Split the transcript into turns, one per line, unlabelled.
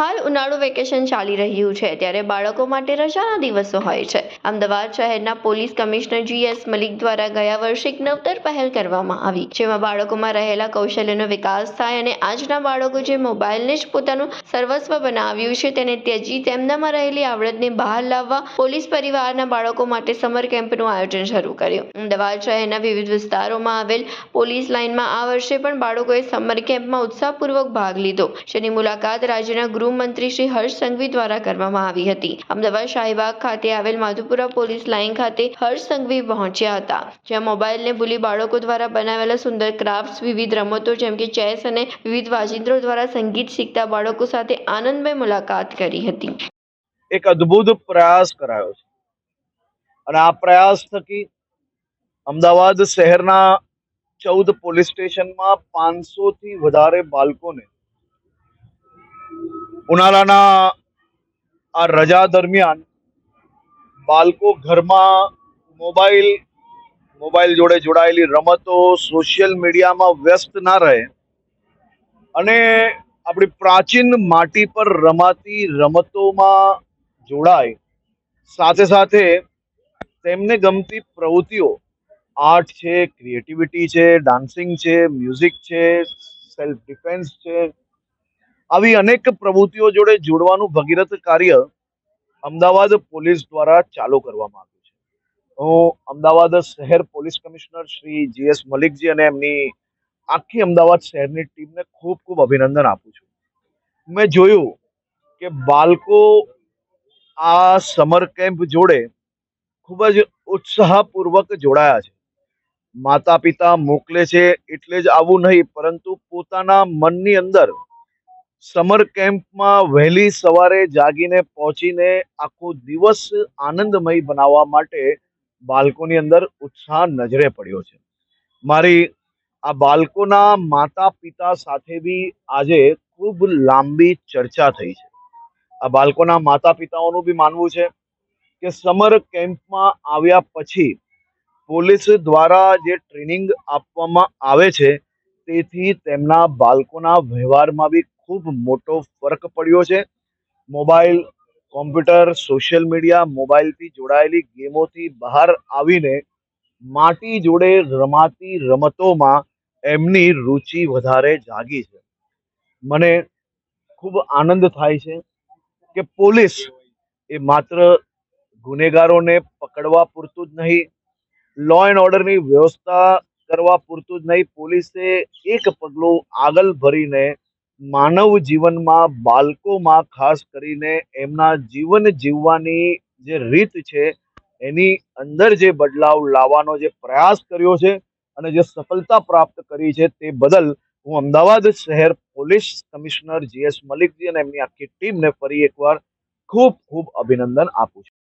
હાલ ઉનાળુ વેકેશન ચાલી રહ્યું છે, ત્યારે બાળકો માટે રજાના દિવસો હોય છે. અમદાવાદ શહેરના પોલીસ કમિશનર જીએસ મલિક દ્વારા ગયા વર્ષે નવતર પહેલ કરવામાં આવી, જેમાં બાળકોમાં રહેલા કૌશલ્યનો વિકાસ થાય અને આજના બાળકો જે મોબાઈલને જ પોતાનું સર્વસ્વ બનાવ્યું છે, તેને ત્યજી તેમનામાં રહેલી આવડતને બહાર લાવવા પોલીસ પરિવારના બાળકો માટે સમર કેમ્પનું આયોજન શરૂ કર્યું. અમદાવાદ શહેરના વિવિધ વિસ્તારોમાં આવેલ પોલીસ લાઇનમાં આ વર્ષે પણ બાળકોએ સમર કેમ્પમાં ઉત્સાહપૂર્વક ભાગ લીધો. જેની મુલાકાત રાજ્યના ગૃહમંત્રી શ્રી હર્ષ સંઘવી દ્વારા કરવામાં આવી હતી. અમદાવાદ શાહીબાગ ખાતે આવેલ માધુપુરા પોલીસ લાઇન ખાતે હર્ષ સંઘવી પહોંચ્યા હતા. જ્યાં મોબાઈલને ભૂલી બાળકો દ્વારા બનાવેલા સુંદર ક્રાફ્ટ્સ, વિવિધ રમતો જેમ કે ચેસ અને વિવિધ વાજિંત્રો દ્વારા સંગીત શીખતા બાળકો સાથે આનંદમય મુલાકાત કરી હતી.
એક અદ્ભુત પ્રયાસ કરાયો છે. અને આ પ્રયાસ થકી અમદાવાદ શહેરના ચૌદ પોલીસ સ્ટેશનમાં પાંચસો થી વધારે બાળકોને ઉનાળાના આ રજા દરમિયાન બાળકો ઘરમાં મોબાઈલ મોબાઈલ જોડે જોડાયેલી રમતો સોશિયલ મીડિયામાં વ્યસ્ત ના રહે અને આપણી પ્રાચીન માટી પર રમાતી રમતોમાં જોડાય. સાથે સાથે તેમને ગમતી પ્રવૃત્તિઓ, આર્ટ છે ક્રિએટિવિટી છે ડાન્સિંગ છે મ્યુઝિક છે સેલ્ફ ડિફેન્સ છે આવી અનેક પ્રવૃત્તિઓ જોડે જોડવાનું ભગીરથ કાર્ય અમદાવાદ પોલીસ દ્વારા ચાલુ કરવામાં આવ્યું છે. હું અમદાવાદ શહેર police commissioner Shri GS Malikji અને એમની આખી અમદાવાદ શહેરની ટીમને ખૂબ ખૂબ અભિનંદન આપું છું. મેં જોયું કે બાળકો આ સમર કેમ્પ જોડે ખૂબ જ ઉત્સાહપૂર્વક જોડાયા છે. માતા પિતા મોકલે છે એટલે જ આવું નહીં, પરંતુ પોતાના મનની અંદર સમર કેમ્પમાં વહેલી સવારે જાગીને પહોંચીને આખો દિવસ આનંદમય બનાવવા માટે બાળકોની અંદર ઉત્સાહ નજરે પડ્યો છે. મારી આ બાળકોના માતા પિતા સાથે બી આજે ખૂબ લાંબી ચર્ચા થઈ છે. આ બાળકોના માતા પિતાઓનું બી માનવું છે કે સમર કેમ્પમાં આવ્યા પછી પોલીસ દ્વારા જે ટ્રેનિંગ આપવામાં આવે છે, તેથી તેમના બાળકોના વ્યવહારમાં બી ખૂબ મોટો ફરક પડ્યો છે. મોબાઈલ, કોમ્પ્યુટર, સોશિયલ મીડિયા, મોબાઈલથી જોડાયેલી ગેમોથી બહાર આવીને માટી જોડે રમાતી રમતોમાં એમની રુચિ વધારે જાગી છે. મને ખૂબ આનંદ થાય છે કે પોલીસ એ માત્ર ગુનેગારોને પકડવા પૂરતું જ નહીં લો એન્ડ ઓર્ડરની વ્યવસ્થા કરવા પૂરતું જ નહીં, પોલીસે એક પગલું આગળ ભરીને માનવ જીવનમાં બાળકોમાં ખાસ કરીને એમના જીવન જીવવાની જે રીત છે, એની અંદર જે બદલાવ લાવવાનો જે પ્રયાસ કર્યો છે અને જે સફળતા પ્રાપ્ત કરી છે તે બદલ હું અમદાવાદ શહેર પોલીસ કમિશનર જીએસ મલિકજી અને એમની આખી ટીમને ફરી એકવાર ખૂબ ખૂબ અભિનંદન આપું છું.